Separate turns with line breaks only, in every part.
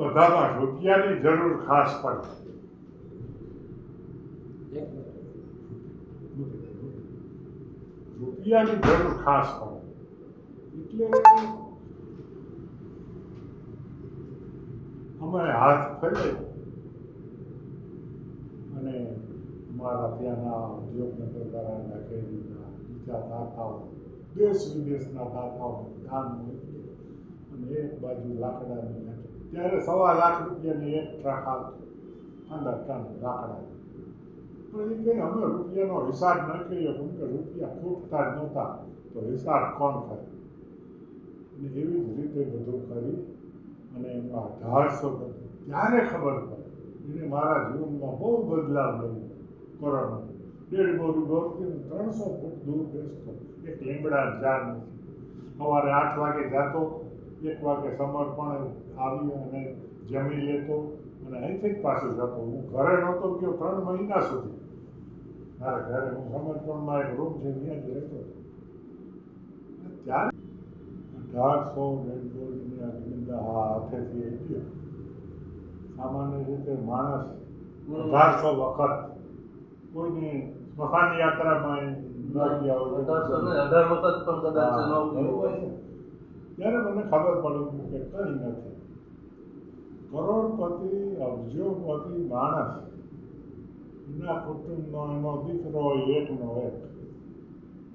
બધામાં રૂપિયાની જરૂર ખાસ પડે રૂપિયાની જરૂર ખાસ પડે એટલે અમે હાથ ફેરવે અને મારા ત્યાંના ઉદ્યોગનગરવાળાના કેરીના બીજા દાતાઓ, દેશ વિદેશના દાતાઓ દાન અને એક બાજુ લાકડાની. ત્યારે સવા લાખ રૂપિયાની એક ટ્રક આવતી. અંદર ટન લાકડા પણ એ કંઈ અમે રૂપિયાનો હિસાબ ન કરીએ કેમ કે રૂપિયા ખૂટતા જ નહોતા, તો હિસાબ કોણ કરે? અને એવી જ રીતે બધું કરી અને એમાં અઢારસો ત્યારે ખબર પડે. એને મારા જીવનમાં બહુ બદલાવ લઈ કોરોના ડેઢ બોરી દોરથી ત્રણસો ફૂટ દૂર બેસતો. એક લીમડા ઝાડ નથી સવારે આઠ વાગે જાતો, એક વાગે સમર્પણ આવી અને જમી લેતો અને અહીંથી જ પાછો જતો હું ઘરે નહોતો ગયો ત્રણ મહિના સુધી. મારા ઘરે હું સમર્પણમાં એક રૂમ છે ત્યાં જ રહેતો ત્યારે અઢારસો ડેડ બોડીની હા હાથેથી ગયો. સામાન્ય રીતે માણસ અઢારસો વખત કોઈની સ્મશાન યાત્રામાં. ત્યારે મને ખબર પડી કે કઈ નથી. કરોડપતિ, અબજોપતિ, માણસ. એના કુટુંબનો દીકરો એકનો એક.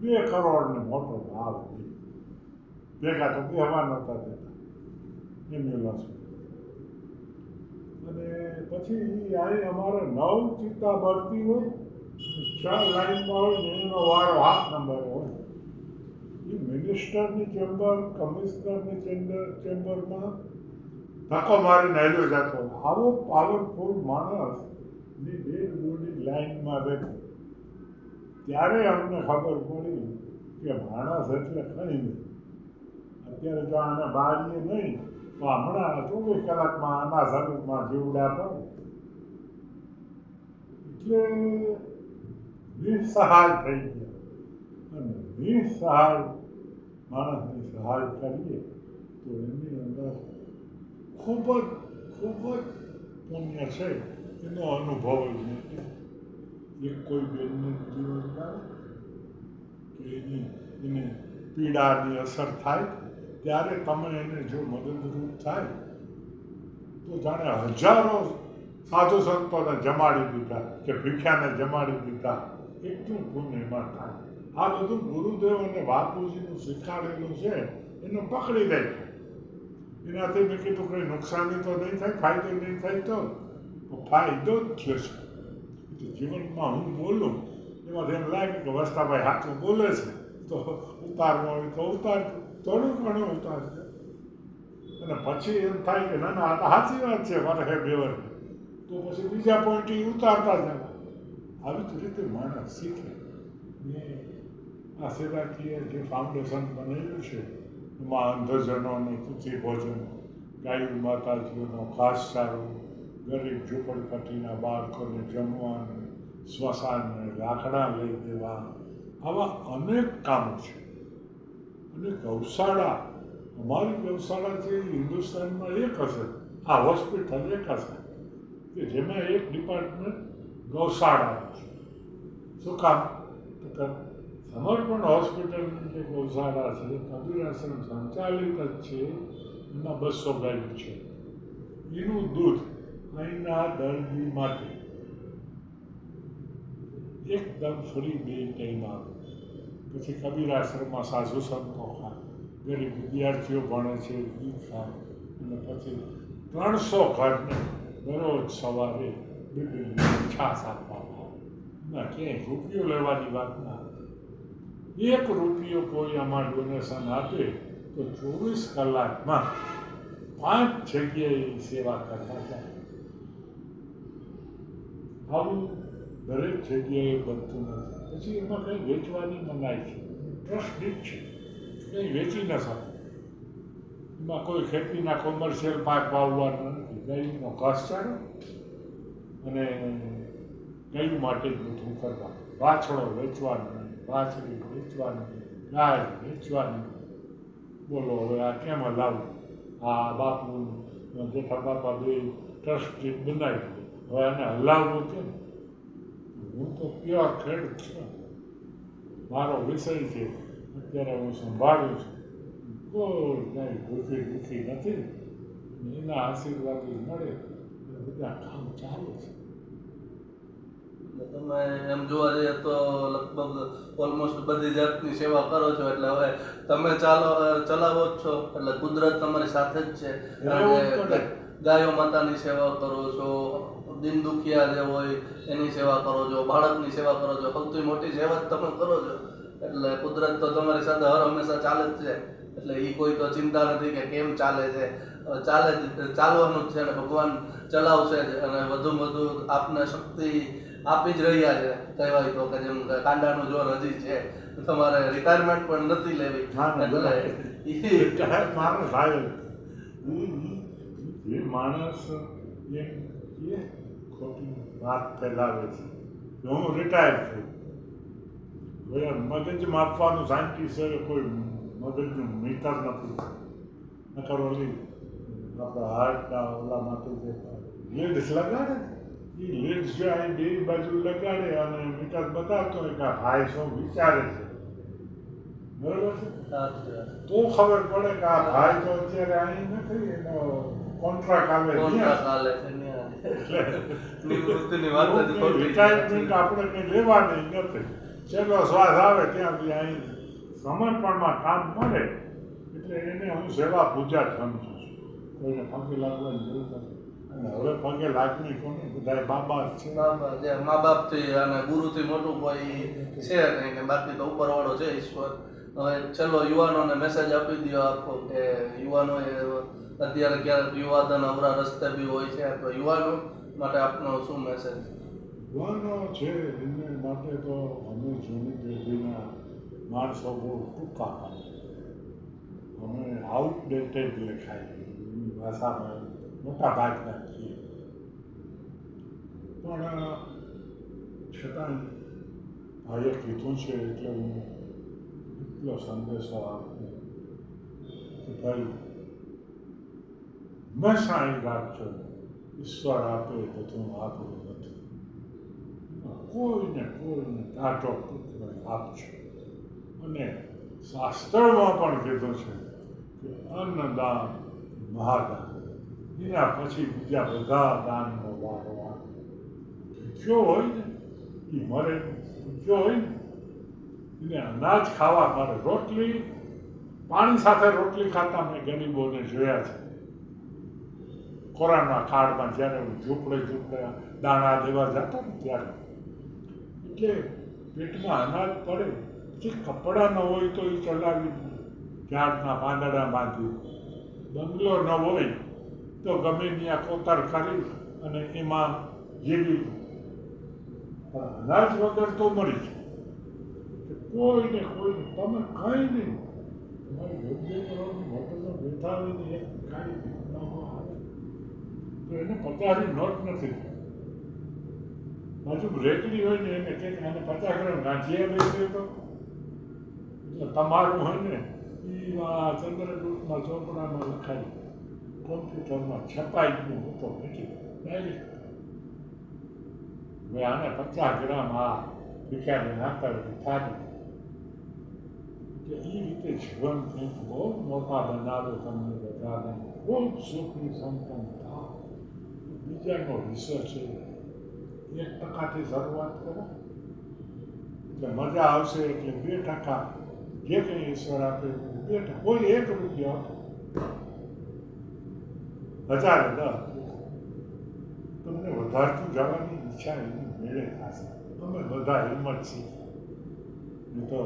બે કરોડને મોટો ભાવ દે ભેગા તો કહેવા નહોતા દેતા. એમ્બ્યુલન્સ અને પછી અહીં અમારે નવ ચિત્તા બળતી હોય છ લાઈનમાં હોય ને એનો વારો હાથ નંબર હોય. એ મિનિસ્ટરની ચેમ્બર કમિશનરની ચેમ્બર ચેમ્બરમાં ધક્કો મારીને હેલ્યો જતો. આવો પાવરફુલ માણસની ડેડ બોડી લાઈનમાં રહેતો ત્યારે અમને ખબર પડી કે માણસ એટલે કંઈ નહીં. અત્યારે જો આને બારીએ નહીં, તો હમણાં ચોવીસ કલાકમાં આના શરીરમાં જીવડા પડે એટલે નિસહાય થઈ ગયા. અને નિસહાય માણસની સહાય કરીએ તો એની અંદર ખૂબ જ ખૂબ જ પુણ્ય છે. એનો અનુભવ જ નથી. એક કોઈ બેનને જીવન આવે કે એની એની પીડાની અસર થાય, ત્યારે તમે એને જો મદદરૂપ થાય, તો જાણે હજારો સાધુ સંતોને જમાડી દીધા કે ભીખ્યાને જમાડી દીધા. એટલું પુણ્યમાં થાય. આ બધું ગુરુદેવ અને બાપુજીનું શીખાડેલું છે. એને પકડી દે એનાથી મેં કીધું કંઈ નુકસાની તો નહીં થાય, ફાયદો નહીં થાય તો? ફાયદો જ થશે તો જીવનમાં હું બોલું, એમાં એમ લાગે કે વસ્તાભાઈ હાથું બોલે છે. તો ઉતારવા હોય તો ઉતાર થોડું ઘણું ઉતારશે અને પછી એમ થાય કે ના ના, આ તો સાચી વાત છે, મારે હે બેવર તો પછી બીજા પોઈન્ટ ઉતારતા જવા આવી જ રીતે માણસ શીખે. ને આ સેવાકીય જે ફાઉન્ડેશન બનાવ્યું છે એમાં અંધજનોનું તુચી ભોજન, ગાયું માતાજીઓનો ખાસ સારો ગરીબ ઝૂંપડપટ્ટીના બાળકોને જમવાનું, સ્મશાનને લાકડા લઈ દેવા. આવા અનેક કામો છે. અને ગૌશાળા. અમારી ગૌશાળા છે હિન્દુસ્તાનમાં એક હશે, આ હોસ્પિટલ એક હશે, કે જેમાં એક ડિપાર્ટમેન્ટ ગૌશાળા છે. શું કામ? તો સમર્પણ હોસ્પિટલ જે ગૌશાળા છે કબીર આશ્રમ સંચાલિત જ છે, એમાં બસો ગાયું છે. એનું દૂધ અહીંના દર્દી માટે એકદમ ફ્રી બે ટાઈમ આવે. પછી કબીર આશ્રમમાં સાધુ સંતો ખાય, ગરીબ વિદ્યાર્થીઓ ભણે છે એ ખાય. અને પછી ત્રણસો ઘરને દરરોજ સવારે બીબી છાશ આપવામાં આવે. ના, ક્યાંય રૂપિયો લેવાની વાત ના. એક રૂપિયો કોઈ આમાં ડોનેશન આપે તો ચોવીસ કલાકમાં પાંચ જગ્યાએ સેવા કરવા જાય. આવું દરેક જગ્યાએ બનતું નથી. પછી એમાં કંઈ વેચવાની મનાઈ છે. ટ્રસ્ટ છે. કંઈ વેચી ન શકે. એમાં કોઈ ખેતીના કોમર્શિયલ પાક વાવવાનો નથી. ગાયનો ઘાસચારો અને ગાયું માટે બધું કરવાનું. વાછળો વેચવાનો. વાછડી વેચવાની ગાય વેચવાની. બોલો, હવે આ કેમ લાવવું આ બાપુ જેઠા બાપા બે ટ્રસ્ટી બનાવી હવે એને હલાવવું કેમ હું તો પ્યોર ખેડૂત છું. મારો વિષય છે, અત્યારે હું સંભાળું છું. કોઈ કાંઈ દુઃખી દુઃખી નથી. એના આશીર્વાદ મળે બધા કામ ચાલે છે.
તમે એમ જોવા જઈએ તો લગભગ ઓલમોસ્ટ બધી જાતની સેવા કરો છો. એટલે હવે તમે ચાલો ચલાવો જ છો. એટલે કુદરત તમારી સાથે જ છે. ગાયો માતાની સેવા કરો છો દિન દુખિયા જે હોય એની સેવા કરો છો બાળકની સેવા કરો છો. સૌથી મોટી સેવા જ તમે કરો છો. એટલે કુદરત તો તમારી સાથે હર હંમેશા ચાલે જ છે. એટલે એ કોઈ તો ચિંતા નથી કે કેમ ચાલે છે. ચાલે જ ચાલવાનું છે અને ભગવાન ચલાવશે અને વધુમાં વધુ આપને શક્તિ આપી જ રહ્યા છે. કહેવાય તો કે જેમ કાંડાનું જોર હજી છે. તમારે રિટાયરમેન્ટ પણ નથી લેવી. એટલે
માણસ ખોટી વાત ફેલાવે છે. હું રિટાયર છું. મગજ માપવાનું સાયન્ટિસ્ટ કોઈ મગજનું મીટર નથી. નકર ઓલી આપણા હાર્ટના ઓલા માટે જે લીડ્સ લગાડે એ લીડ્સ જો અહીં બે બાજુ લગાડે અને મીટર બતાવતો હોય કે આ ભાઈ શું વિચારે છે. બરોબર છે? તો ખબર પડે કે આ ભાઈ તો અત્યારે અહીં નથી એનો કોન્ટ્રાક્ટ આવે રિટાયરમેન્ટ આપણે કંઈ લેવાની નથી. છેલ્લો શ્વાસ આવે ત્યાં સુધી અહીં સમર્પણમાં કામ મળે એટલે એને હું સેવા પૂજા સમજું છું. કોઈને પગે લાગવાની જરૂર નથી. અને હવે પગે લાગવી કોને? બધા મા બાપ છે.
મા બાપ બાપથી અને ગુરુથી મોટું કોઈ છે નહીં બાકી તો ઉપરવાળો છે ઈશ્વર. હવે છેલ્લો યુવાનોને મેસેજ આપી દો આપો કે યુવાનોએ અત્યારે ક્યારેક યુવાધન અવરા રસ્તે બી હોય છે. તો યુવાનો માટે આપનો શું મેસેજ
યુવાનો છે એમને માટે તો અમે જૂની પેઢીના માણસો બહુ ટૂંકા પાડે. અમે આઉટડેટેડ લખાય એની ભાષામાં મોટા ભાગના છીએ પણ છતાં ભાઈએ કીધું છે એટલે હું એટલો સંદેશો આપું કે ભાઈ હંમેશા એ રાખજો ઈશ્વર આપે બધું આપણું નથી કોઈને કોઈને ટાટો પુત્ર આપજો અને શાસ્ત્રમાં પણ કીધું છે કે અન્નદાન મહાદાન એના પછી બીજા બધા દાનનો વારો આવે. ભૂખ્યો હોય ને એ મરે. ભૂખ્યો હોય ને, એને અનાજ ખાવા મારે રોટલી, પાણી સાથે રોટલી ખાતા મેં ગરીબોને જોયા છે. કોરાના કાળમાં જ્યારે હું ઝૂંપડે ઝૂંપડે દાણા દેવા જતો ને ત્યારે. એટલે પેટમાં અનાજ પડે. જે કપડાં ન હોય તો એ ચલાવી ઝાડના પાંદડા બાંધી બંગલો ન હોય તો ગમે ત્યાં કોતર કરી અને એમાં જીવી અનાજ વગર તો મળી જાય. કોઈને કોઈ તમે કંઈ નહીં તમારી યોગ્ય કરવાની ખાલી તો એને પચાસની નોટ નથી. બાજુ રેકડી હોય ને, એને કંઈક આને પચાસ ગ્રામ ગાંઠિયા લઈ એટલે તમારું હોય ને એ આ ચંદ્રદૂતના ચોપડામાં લખાયું. કોમ્પ્યુટરમાં છપાઈ ગયું હું તો હવે આને પચાસ ગ્રામ આ ભીખાને નાખતા એટલે કે એ રીતે જીવન કંઈક બહુ મોટા બનાવે તમને બધાને. ખૂબ સુખની સંપન્નતા બીજાનો હિસ્સો છે એક ટકાથી શરૂઆત કરો. એટલે મજા આવશે એટલે બે ટકા જે કંઈ ઈશ્વર આપે એ બે ટકા કોઈ એક રૂપિયો હજાર હજાર તમને વધારતું જવાની ઈચ્છા એની મેળે થશે તમે બધા હિંમત છીએ નહીં તો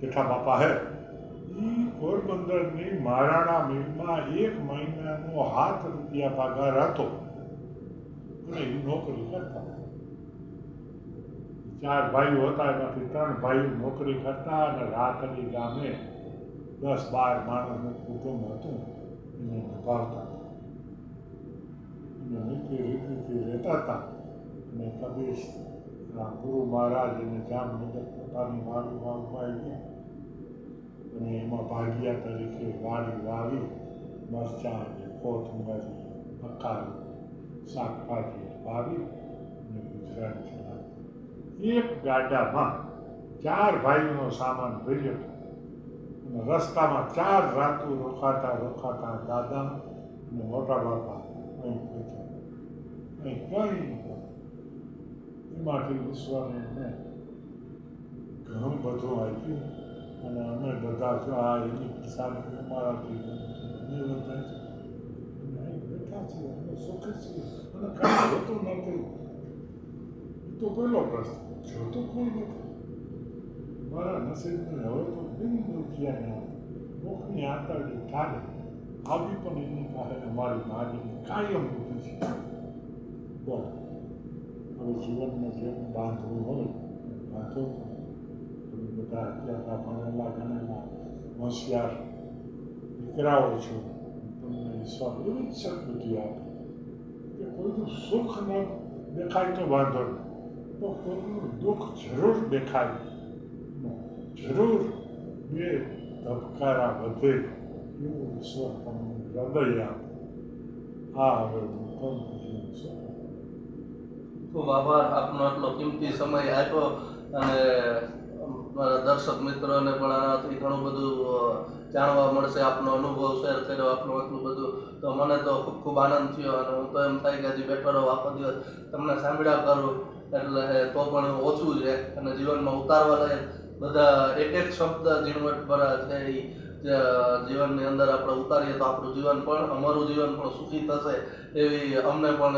કેઠા બાપા હે. એ પોરબંદરની મહારાણા મિલમાં એક મહિનાનો હાથ રૂપિયા પગાર હતો અને એ નોકરી કરતા. ચાર ભાઈઓ હતા એમાંથી ત્રણ ભાઈઓ નોકરી કરતા અને રાતની ગામે દસ, બાર માણસનું કુટુંબ હતું, એને નિભાવતા હતા. નીતિ રીતિથી રહેતા હતા. અને કબીર ગુરુ મહારાજ એને જામનગર પોતાની વાડી વાવવા ગયા અને એમાં ભાગ્યા તરીકે વાડી વાવી મરચાં છે કોથમરી મકાઈ શાકભાજી વાવી અને ગુજરાત ચલાવ્યું. એક ગાડામાં ચાર ભાઈનો સામાન ભર્યો અને રસ્તામાં ચાર રાતો રોકાતા રોકાતા દાદા અને મોટા બાપા અહીં પહોંચ્યા અહીં કંઈ. એમાંથી ઈશ્વરે એને ઘણું બધું આપ્યું અને અમે બધા જો આ એની હિસાબે અમારાથી અમે બધા બેઠા છીએ. અમે સુખી છીએ. અને કાંઈ હોતું નથી. તો પહેલો પ્રશ્ન. જોતું કોઈ નથી. મારા નસીબને હવે તો બિન દુખિયા મુખની આંતરડી ઠારે આવી પણ એની પાસે અમારી માની કાયમ ઊભી છે બોલ હવે જીવનમાં જેમ બાંધવું હોય બાંધો તમે બધા અત્યારે ભણેલા ગણેલા હોશિયાર દીકરાઓ છો તમને ઈશ્વર એવી જ સદબુદ્ધિ આપે કે કોઈનું સુખ ન દેખાય તો વાંધો નહીં તો કોઈનું દુઃખ જરૂર દેખાય જરૂર બે ધબકારા વધે એવું ઈશ્વર તમને હૃદય આપે આ હવે?
ખૂબ આભાર આપનો આટલો કિંમતી સમય આપ્યો અને મારા દર્શક મિત્રોને પણ આનાથી ઘણું બધું જાણવા મળશે, આપનો અનુભવ શેર કર્યો, આપનું આટલું બધું. તો મને તો ખૂબ ખૂબ આનંદ થયો અને હું તો એમ થાય કે હજી બેઠો રહો આખો દિવસ. તમને સાંભળ્યા કરું, એટલે તો પણ ઓછું છે અને જીવનમાં ઉતારવા લાયક બધા એક એક શબ્દ ઝીણવટ ભરા છે જીવનની અંદર આપણે ઉતારીએ તો આપણું જીવન પણ, અમારું જીવન પણ સુખી થશે એવી અમને પણ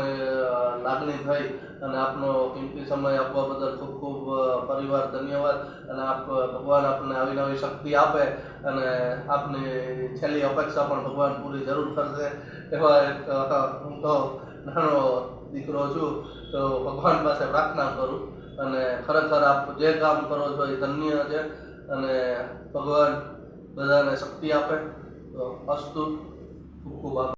લાગણી થઈ. અને આપનો કિંમતી સમય આપવા બદલ ખૂબ ખૂબ પરિવાર ધન્યવાદ. અને આપ, ભગવાન આપને આવી નવી શક્તિ આપે અને આપની છેલ્લી અપેક્ષા પણ ભગવાન પૂરી જરૂર કરશે. એવા એક હું તો નાનો દીકરો છું, તો ભગવાન પાસે પ્રાર્થના કરું. અને ખરેખર આપ જે કામ કરો છો એ ધન્ય છે. અને ભગવાન બધાને શક્તિ આપે. તો અસ્તુ, ખૂબ ખૂબ